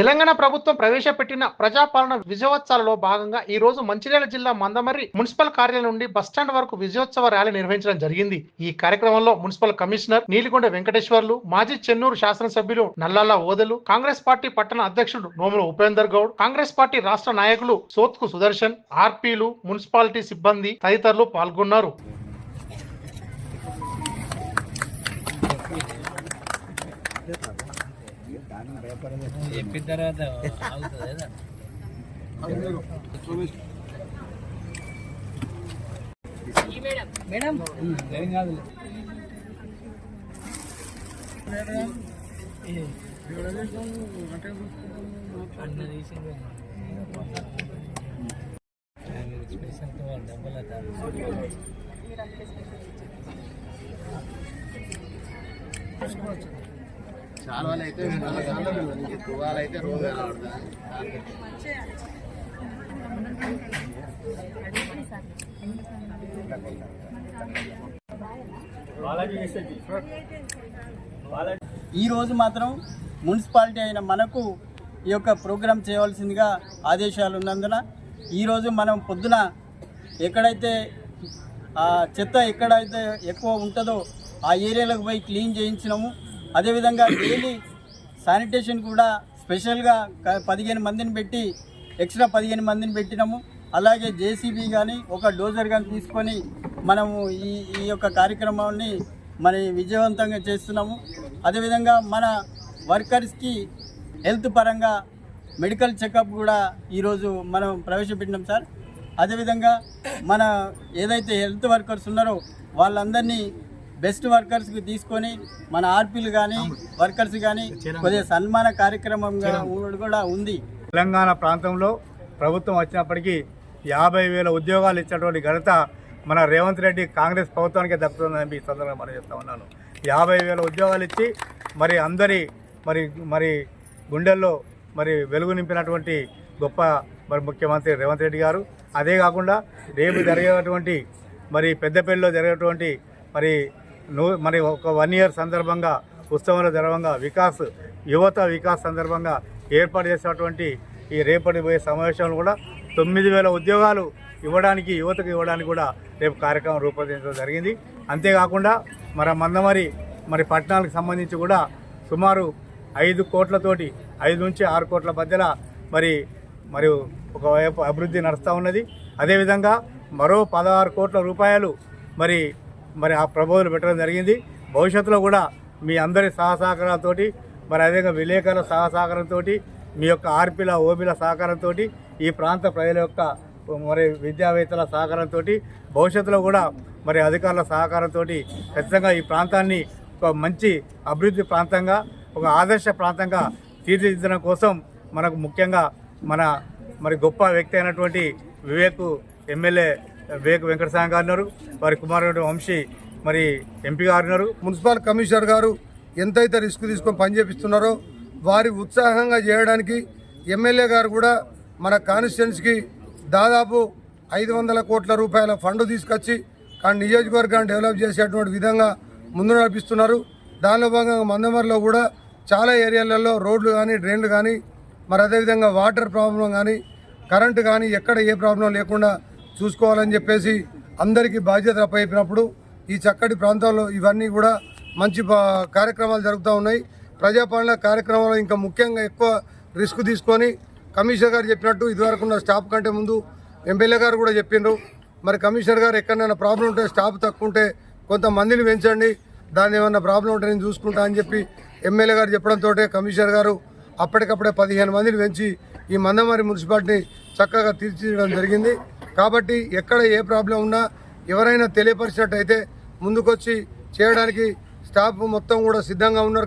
తెలంగాణ ప్రభుత్వం ప్రవేశపెట్టిన ప్రజాపాలన విజయోత్సవాలలో భాగంగా ఈ రోజు మంచిర్యాల జిల్లా మందమర్రి మున్సిపల్ కార్యాలయం నుండి బస్టాండ్ వరకు విజయోత్సవ ర్యాలీ నిర్వహించడం జరిగింది. ఈ కార్యక్రమంలో మున్సిపల్ కమిషనర్ నీలిగొండ వెంకటేశ్వర్లు మాజీ చెన్నూరు శాసనసభ్యులు నల్లాల ఓదెలు కాంగ్రెస్ పార్టీ పట్టణ అధ్యక్షుడు నోముల ఉపేందర్ గౌడ్ కాంగ్రెస్ పార్టీ రాష్ట్ర నాయకులు సోత్కు సుదర్శన్ ఆర్పీలు మున్సిపాలిటీ సిబ్బంది తదితరులు పాల్గొన్నారు. చెప్పిన తర్వాత మేడం. ఏం కాదు అన్న తీసింది స్పెషల్ డబ్బులు చాలా వాళ్ళు అయితే రోజు ఆడుతుంది ఈ రోజు మాత్రం మున్సిపాలిటీ అయిన మనకు ఈ యొక్క ప్రోగ్రాం చేయవలసిందిగా ఆదేశాలు ఉన్నందున ఈరోజు మనం పొద్దున ఎక్కడైతే ఆ చెత్త ఎక్కడైతే ఎక్కువ ఉంటుందో ఆ ఏరియాలకు పోయి క్లీన్ చేయించినాము. అదేవిధంగా డైలీ శానిటేషన్ కూడా స్పెషల్గా పదిహేను మందిని పెట్టి ఎక్స్ట్రా పదిహేను మందిని పెట్టినాము. అలాగే జేసీబీ కానీ ఒక డోజర్ కానీ తీసుకొని మనము ఈ ఈ యొక్క కార్యక్రమాన్ని మరి విజయవంతంగా చేస్తున్నాము. అదేవిధంగా మన వర్కర్స్కి హెల్త్ పరంగా మెడికల్ చెకప్ కూడా ఈరోజు మనం ప్రవేశపెట్టినాం సార్. అదేవిధంగా మన ఏదైతే హెల్త్ వర్కర్స్ ఉన్నారో వాళ్ళందరినీ బెస్ట్ వర్కర్స్కి తీసుకొని మన ఆర్పీలు కానీ వర్కర్స్ కానీ కొద్దిగా సన్మాన కార్యక్రమంగా కూడా ఉంది. తెలంగాణ ప్రాంతంలో ప్రభుత్వం వచ్చినప్పటికీ యాభై వేల ఉద్యోగాలు ఇచ్చినటువంటి ఘనత మన రేవంత్ రెడ్డి కాంగ్రెస్ ప్రభుత్వానికే దక్కుతుందని ఈ సందర్భంగా మనం చెప్తా ఉన్నాను. యాభై వేల ఉద్యోగాలు ఇచ్చి మరి అందరి మరి మరి గుండెల్లో మరి వెలుగు నింపినటువంటి గొప్ప మరి ముఖ్యమంత్రి రేవంత్ రెడ్డి గారు. అదే కాకుండా రేపు జరిగేటువంటి మరి పెద్దపల్లిలో జరిగేటువంటి మరి మరి ఒక వన్ ఇయర్ సందర్భంగా ఉత్సవాల జరవంగా వికాస్ యువత వికాస్ సందర్భంగా ఏర్పాటు చేసినటువంటి ఈ రేపటి పోయే సమావేశంలో కూడా తొమ్మిది వేల ఉద్యోగాలు ఇవ్వడానికి యువతకు ఇవ్వడానికి కూడా రేపు కార్యక్రమం రూపొందించడం జరిగింది. అంతేకాకుండా మన మందమరి మరి పట్టణాలకు సంబంధించి కూడా సుమారు ఐదు కోట్లతోటి ఐదు నుంచి ఆరు కోట్ల మధ్యలో మరి మరియు ఒకవైపు అభివృద్ధి నడుస్తూ ఉన్నది. అదేవిధంగా మరో పదహారు కోట్ల రూపాయలు మరి మరి ఆ ప్రబోధనలు పెట్టడం జరిగింది. భవిష్యత్తులో కూడా మీ అందరి సహసహకారాలతోటి మరి అదేవిధంగా విలేకరుల సహసహకారంతో మీ యొక్క ఆర్పీల ఓబీల సహకారంతో ఈ ప్రాంత ప్రజల యొక్క మరి విద్యావేత్తల సహకారంతో భవిష్యత్తులో కూడా మరి అధికారుల సహకారంతో ఖచ్చితంగా ఈ ప్రాంతాన్ని ఒక మంచి అభివృద్ధి ప్రాంతంగా ఒక ఆదర్శ ప్రాంతంగా తీర్చిదిద్దడం కోసం మనకు ముఖ్యంగా మన మరి గొప్ప వ్యక్తి అయినటువంటి వివేక్ ఎమ్మెల్యే వివేక్ వెంకటస్వామి గారు ఉన్నారు వారి కుమారుడు వంశీ మరి ఎంపీ గారు ఉన్నారు మున్సిపల్ కమిషనర్ గారు ఎంతైతే రిస్క్ తీసుకొని పనిచేపిస్తున్నారో వారి ఉత్సాహంగా చేయడానికి ఎమ్మెల్యే గారు కూడా మన కాన్స్టిట్యున్సీకి దాదాపు ఐదు వందల కోట్ల రూపాయల ఫండ్ తీసుకొచ్చి కానీ నియోజకవర్గాన్ని డెవలప్ చేసేటువంటి విధంగా ముందు నడిపిస్తున్నారు. దానిలో భాగంగా మందమరిలో కూడా చాలా ఏరియాలలో రోడ్లు కానీ డ్రైన్లు కానీ మరి అదేవిధంగా వాటర్ ప్రాబ్లం కానీ కరెంటు కానీ ఎక్కడ ఏ ప్రాబ్లం లేకుండా చూసుకోవాలని చెప్పేసి అందరికీ బాధ్యత అప్పయినప్పుడు ఈ చక్కటి ప్రాంతాల్లో ఇవన్నీ కూడా మంచి కార్యక్రమాలు జరుగుతూ ఉన్నాయి. ప్రజాపాలన కార్యక్రమాలు ఇంకా ముఖ్యంగా ఎక్కువ రిస్క్ తీసుకొని కమిషనర్ గారు చెప్పినట్టు ఇదివరకు ఉన్న స్టాఫ్ కంటే ముందు ఎమ్మెల్యే గారు కూడా చెప్పిండ్రు మరి కమిషనర్ గారు ఎక్కడైనా ప్రాబ్లం ఉంటే స్టాఫ్ తక్కువ ఉంటే కొంతమందిని పెంచండి. దాన్ని ఏమన్నా ప్రాబ్లం ఉంటే నేను చూసుకుంటా అని చెప్పి ఎమ్మెల్యే గారు చెప్పడంతో కమిషనర్ గారు అప్పటికప్పుడే పదిహేను మందిని పెంచి ఈ మందమారి మున్సిపాలిటీని చక్కగా తీర్చిదిద్దడం జరిగింది. కాబట్టి ఎక్కడ ఏ ప్రాబ్లం ఉన్నా ఎవరైనా తెలియపరిచినట్టయితే ముందుకొచ్చి చేయడానికి స్టాఫ్ మొత్తం కూడా సిద్ధంగా ఉన్నారు.